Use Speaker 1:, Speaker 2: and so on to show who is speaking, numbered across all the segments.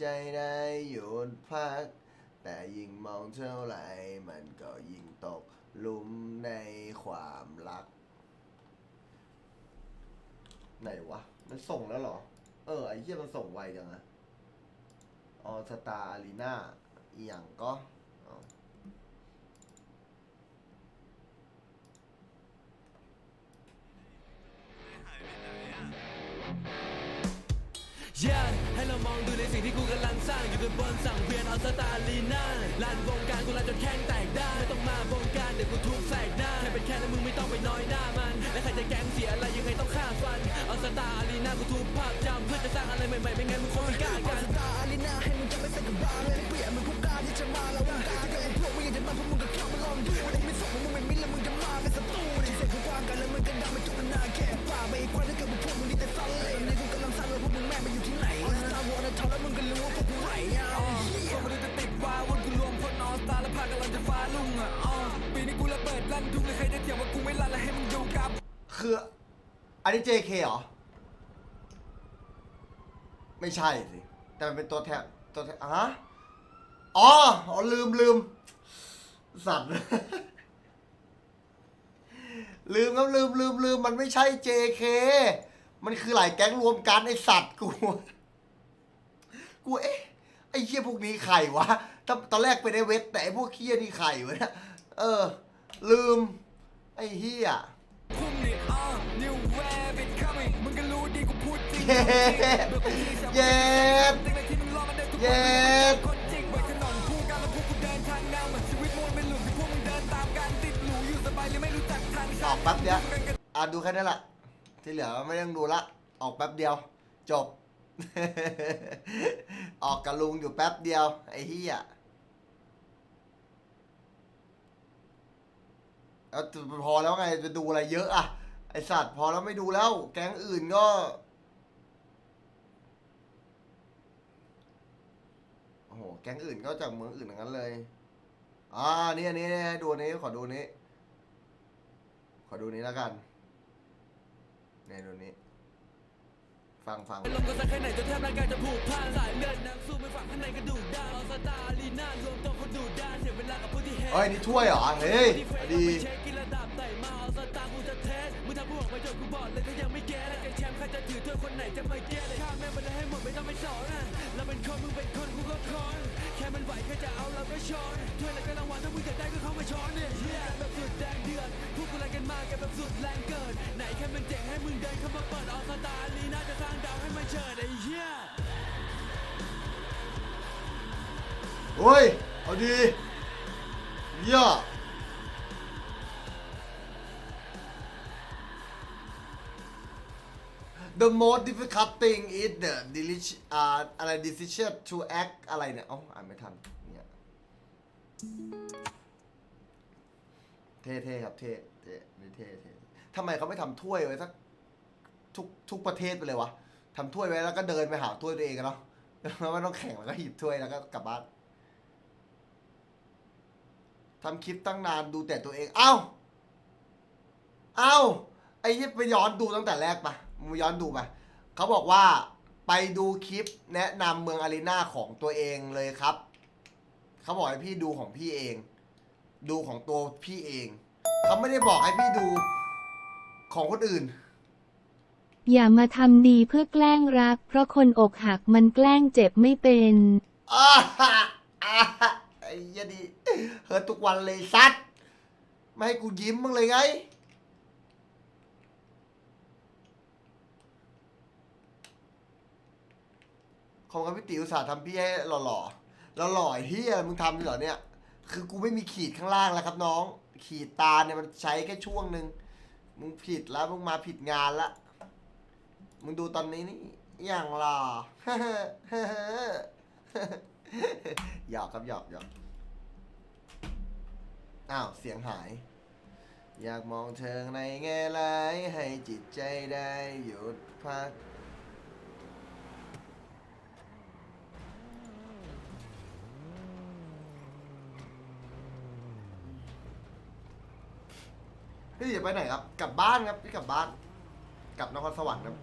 Speaker 1: ใจได้หยุดพัก แต่ยิ่งมองเท่าไหร่ มันก็ยิ่งตกหลุมในความรัก ไหนวะ มันส่งแล้วเหรอ เออ ไอ้เหี้ยมันส่งไวจังอะออสตาอารีนาอีหยังก็
Speaker 2: สิ่งที่กูกำลังสร้างอยู่บนบนสังเวียนอาสตาลีน่าลานวงการกูลานจนแข้งแตกได้ไม่ต้องมาวงการเดี๋ยวกูทุบแสกหน้าแค่เป็นแค่แล้วมึงไม่ต้องไปน้อยหน้ามัน และใครจะแกงเสียอะไรยังไงต้องฆ่าฟันอาสตาลีน่ากูทุบภาพจำเพื่อจะสร้างอะไรใหม่ๆไม่งั้นมึงคงไม่กล้ากัน
Speaker 3: ตาอาลีนาให้มึงจะไม่ใส่กับบาร์เลยเปลี่ยนมึงผู้กล้าที่จะมาแล้ววงการที่กับไอ้พวกมึงอยกจะมาพวก นนี้
Speaker 1: JK เหรอ ไม่ใช่สิ แต่มันเป็นตัวแทนตัวแทนฮะอ๋ออ๋อลืมลืม สัตว์ ลืมครับลืมลืมลืมมันไม่ใช่ JK มันคือหลายแก๊งรวมกันไอสัตว์กูกูเอ๊ะไอเหี้ยพวกนี้ใครวะตอนตอนแรกเป็นไอเวทแต่ไอพวกเหี้ยนี่ใครวะเนี่ยเออ ลืม ไอเหี้ย เย้เย้เย็
Speaker 2: ดอยู่สบอกทาง
Speaker 1: อกแป๊บเดียวอะดูแค่นั้นแหละ ที่เหลือไม่ต้องดูละ ออกแป๊บเดียว จบ ออกกับลุงอยู่แป๊บเดียว ไอ้เหี้ยเอาพอแล้วไงจะดูอะไรเยอะอะไอสัตว์พอแล้วไม่ดูแล้ว แก๊งอื่นก็ โอ้โหแก๊งอื่นก็จากเมืองอื่นทั้งนั้นเลย อ่านี่อันนี้ให้ดูอันนี้ขอดูอันนี้ ขอดูนี้แล้วกันเนี่ยดูนี้ ฟังฟัง
Speaker 2: ลมก็สักแค่ไหนจนแทบร่างกายจะผูกพันสายเลือดนักสู้ไม่ฝังข้างในกระดูกด้านออสตาลีน่ารวมตัวคนดูด้านเสียเวลากับผู้ที่เฮ
Speaker 1: เฮ้ยนี่ช่วยเหรอ เฮ้ยดี
Speaker 2: เช็คกินระดับไหนมาออสตากูจะเทสมึงทำผู้ออกประโยชน์กูบอกเลยถ้ายังไม่แก้แล้วไอ้แชมป์ใครจะถือถ้วยคนไหนจะไม่แก้เลยข้ามแม่งไปเลยให้หมดไม่ต้องไปสอนนะ เราเป็นคนมึงเป็นคนกูก็คอนแค่มันไหวแค่จะเอาเราก็ช้อนถ้วยแล้วก็รางวัลถ้ามึงจะได้ก็เข้ามาช้อนเนี่ยเฮียแบบสุดแดงเดือดพวกกูแรงกันมากันแบบสุดแรงเกินไหนแค่มันเจ๋งให้มึงเดินเข้ามาเปิดออสตาลีน่าจะสร้างดาวให้มันเฉิดไอ้เหี้ย
Speaker 1: เฮ้ย เอาดีเยี่ย The most difficult thing is the delici- อ่าอะไร decision to act อะไรเนี่ยเอ้าอ่านไม่ทันเนี่ยเท่ๆครับเท่เท่นี่เท่เท่ทำไมเขาไม่ทำถ้วยไว้สักทุกทุกประเทศไปเลยวะทำถ้วยไว้แล้วก็เดินไปหาถ้วยตัวเองกันเนาะแล้วไม่ต้องแข่งแล้วก็หยิบถ้วยแล้วก็กลับบ้านทำคลิปตั้งนานดูแต่ตัวเอง เอ้า เอ้า ไอ้ยี่ไปย้อนดูตั้งแต่แรกปะ มึงย้อนดูปะเขาบอกว่าไปดูคลิปแนะนำเมืองอารีนาของตัวเองเลยครับ เขาบอกให้พี่ดูของพี่เอง ดูของตัวพี่เอง เขาไม่ได้บอกให้พี่ดูของคนอื่น
Speaker 4: อย่ามาทำดีเพื่อแกล้งรัก เพราะคนอกหักมันแกล้งเจ็บไม่เป็น
Speaker 1: อ่าฮะอ่าฮะไอ้เหี้ยดีเฮิร์ตทุกวันเลยซัดไม่ให้กูยิ้มมึงเลยไง ของกับพี่ติ๋วสาห์ทำพี่ให้หล่อหล่อๆแล้วหล่อไอ้เฮียมึงทำเหรอเนี่ย คือกูไม่มีขีดข้างล่างแล้วครับน้อง ขีดตาเนี่ยมันใช้แค่ช่วงหนึ่งมึงผิดแล้วมึงมาผิดงานละ มึงดูตอนนี้นี่อย่างหล่อ หยอกครับหยอกหยอกอ้าวเสียงหาย อยากมองเธอในแง่ร้ายให้จิตใจได้หยุดพัก พี่จะไปไหนครับ กลับบ้านครับพี่กลับบ้าน กลับนครสวรรค์ครับ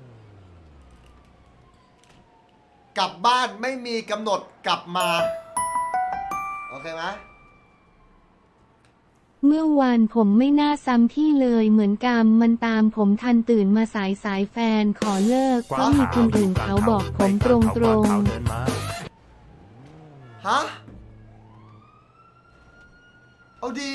Speaker 1: กลับบ้านไม่มีกำหนดกลับมา โอเคไหม
Speaker 4: เมื่อวานผมไม่น่าซ้ำที่เลยเหมือนกรรมมันตามผมทันตื่นมาสายสายแฟนขอเลิกเพราะมีคนอื่นเขาบอกผมตรงตรงๆ
Speaker 1: ฮะ เอาดี